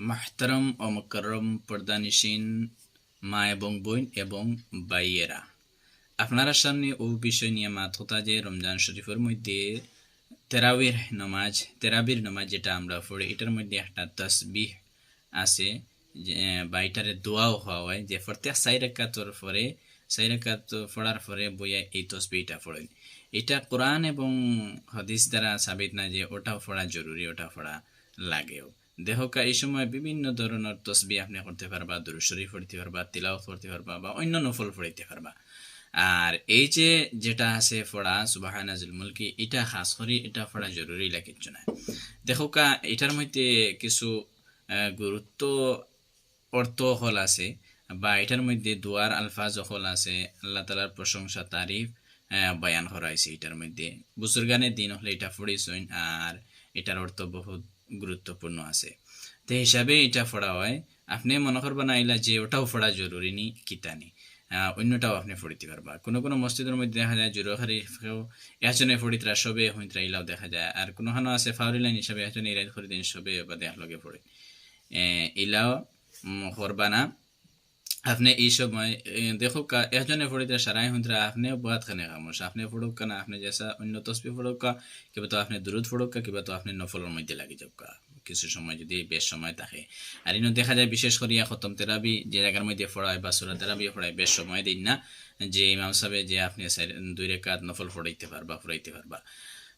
মাহতারম ও মকরম মা এবং বোন এবং বাইয়েরা আপনারা সামনে ও বিষয় নিয়ে মাথা যে রমজান শরীফের মধ্যে তেরাবির নমাজ তেরাবির নমাজ যেটা আমরা পড়ি এটার মধ্যে একটা তসবিহ আছে বা এটারে দোয়াও হওয়া হয় যে প্রত্যেক সাইরাকাতর পরে সাইরাকাত পড়ার পরে বইয়া এই তসবিটা পড়েন এটা কোরআন এবং হদিস দ্বারা সাবিত না যে ওটাও পড়া জরুরি ওটা পড়া লাগেও দেহকা এই সময় বিভিন্ন ধরনের তসবি আপনি করতে পারবা দুরুশরী পড়তে পারবা তিলাওত পড়তে পারবা বা অন্য নফল পড়তে পারবা। আর এই যে যেটা আছে পড়া সুবাহ নাজুল মুলকি, এটা খাস করে, এটা পড়া জরুরি লাগিচ্ছ না দেখোকা এটার মধ্যে কিছু গুরুত্ব অর্থ হল আছে বা এটার মধ্যে দুয়ার, আলফাজ হল আছে। আল্লাহ তালার প্রশংসা, তারিফ বয়ান করা হয়েছে এটার মধ্যে। বুজুর্গানের দিন হলে এটা পড়েছেন, আর এটার অর্থ বহুত গুরুত্বপূর্ণ আছে। তো হিসাবে এটা ফোড়া হয়। আপনি মনে করবেন আইলা যে ওটাও ফোড়া জরুরি নি কিতানি অন্যটাও আপনি ফড়িতে পারবা। কোনো কোনো মসজিদের মধ্যে দেখা যায় জুরহারি এজনে ফড়িতরা সবে হইতরা ইলাও দেখা যায়। আর কোনো হানো আছে ফাউরিলাইন হিসাবে, এজনে ইরাই করে দিন সবে বা দেখলগে পড়ে ইলাও করবানা আপনি এই সময় দেখো এজনে পড়িতে সারাই হইতরা আপনি বাদ খানে খামোশ আপনি পড়ুক না আপনি যেসা অন্য তসবি পড়ুক কিবা তো আপনি দূরত পড়ুক কিবা তো আপনি নফলের মধ্যে লাগি যাক কিছু সময় যদি বেশ সময় থাকে আর ইনো দেখা যায় বিশেষ করে খতম তেরাবি যে জায়গার মধ্যে পড়ায় বা সুরা তেরাবি ফড়ায় বেশ সময় দিন না যে ইমাম সাহেব যে আপনি দুই রেখাত নফল ফড়াইতে পারবা ফড়াইতে পারবা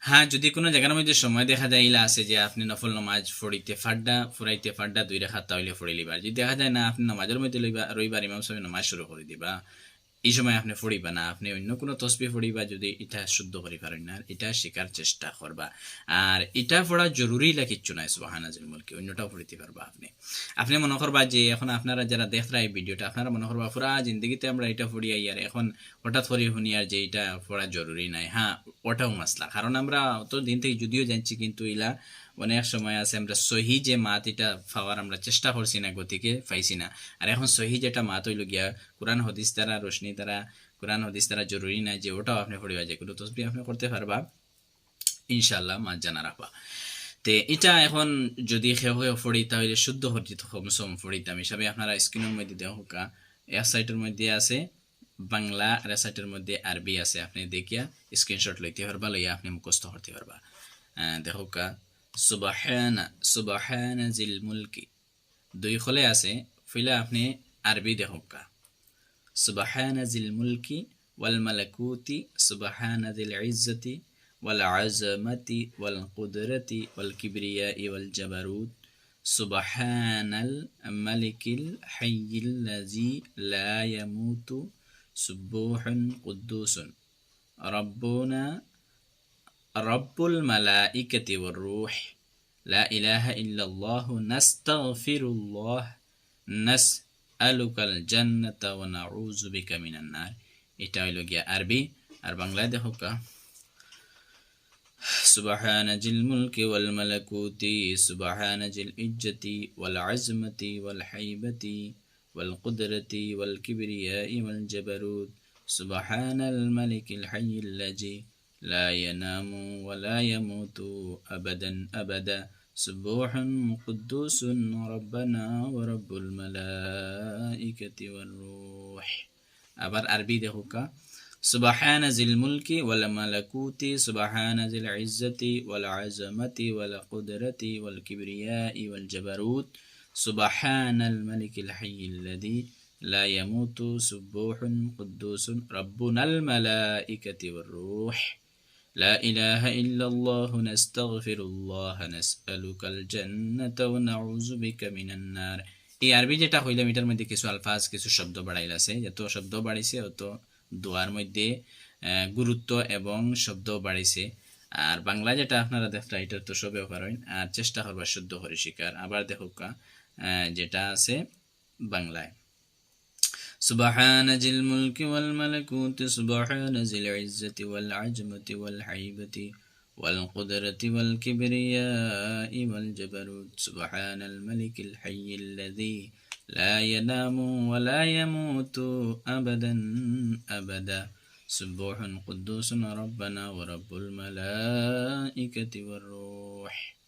হ্যাঁ যদি কোনো জায়গার মধ্যে সময় দেখা যায়, ইলা আছে যে আপনি নফল নমাজ ফড়িতে ফাড্ডা ফুরাইতে ফাড্ডা দুই রেখা তাহলে ফড়ি লিবার যদি দেখা যায় না, আপনি নমাজের মধ্যে লইবা রবিবার ইমাম সাহেব নমাজ শুরু করে দিবা। এই সময় আপনি ফড়িবা না, আপনি অন্য কোনো তসবি ফড়িবা যদি এটা শুদ্ধ করি পারেন না, এটা শেখার চেষ্টা করবা। আর এটা পড়া জরুরি কিচ্ছু নাই সুবাহানাজুল মুলকে, অন্যটাও পড়িতে পারবা আপনি। আপনি মনে করবা যে এখন আপনারা যারা দেখরা এই ভিডিওটা, আপনারা মনে করবা পুরা জিন্দগিতে আমরা এটা পড়িয়াই আর এখন হঠাৎ করে শুনি আর যে এটা পড়া জরুরি নাই। হ্যাঁ ওটাও মাসলা। কারণ আমরা অত দিন থেকে যদিও জানছি কিন্তু ইলা অনেক সময় আছে, আমরা সহি যে মাত এটা পাওয়ার আমরা চেষ্টা করছি না, গতিকে পাইছি না। আর এখন সহি যেটা মাত হইল গিয়া, কোরআন হদিস দ্বারা, রোশনি দ্বারা, কোরআন হদিস দ্বারা জরুরি না যে ওটাও আপনি পড়িবা যে কোনো তসবি আপনি করতে পারবা ইনশাল্লাহ মাত জানা রাখবা। তে এটা এখন যদি সেও ফড়ি তাহলে শুদ্ধ হরিত সমসম ফড়িতাম হিসাবে আপনারা স্ক্রিনের মধ্যে হোকা এক সাইটের মধ্যে আছে, বাংলা, আর সাইটের মধ্যে আরবি আছে, আপনি দেখিয়া স্ক্রিনশট লইতে পারবা, লইয়া আপনি মুখস্থ করতে পারবা। দেখোকা সুবাহানা সুবাহানা জিল মুলকি দুই খলে আছে ফিলে আপনি আরবি দেখোকা সুবাহানা জিল মুলকি ওয়াল মালাকুতি সুবাহানা জিল ইজ্জতি والعزمة والقدرة والكبرياء والجبروت سبحان الملك الحي الذي لا يموت سبوح قدوس ربنا رب الملائكة والروح لا إله إلا الله نستغفر الله نسألك الجنة ونعوذ بك من النار এটা হইল গিয়া আরবি আর বাংলায় দেখো سبحان ذي الملك والملكوت سبحان ذي الإجة والعزمة والحيبة والقدرة والكبرياء والجبروت سبحان الملك الحي الذي لا ينام ولا يموت أبدا أبدا. سبوح قدوس ربنا ورب الملائكة والروح. أبر أربي دهوكا سبحان ذي الملك والملكوت سبحان ذي العزة والعزمة والقدرة والكبرياء والجبروت. سبحان الملك الحي الذي لا يموت سبوح قدوس ربنا الملائكة والروح. لا إله إلا الله نستغفر الله نسألك الجنة ونعوذ بك من النار এই আরবি যেটা হইলাম এটার মধ্যে কিছু আলফাজ কিছু শব্দ বাড়াইলাছে যত শব্দ বাড়িছে অত দোয়ার মধ্যে গুরুত্ব এবং শব্দ বাড়িছে আর বাংলা যেটা আপনারা দেখটা এটার তো সবেও পারেন আর চেষ্টা করবার শুদ্ধ করে শিকার আবার দেখুকা যেটা আছে বাংলায় سبحان ذي الملك والملكوت سبحان ذي العزة والعجمة والحيبة والقدرة والكبرياء والجبروت سبحان الملك الحي الذي لا ينام ولا يموت أبدا أبدا. سبوح قدوس ربنا ورب الملائكة والروح.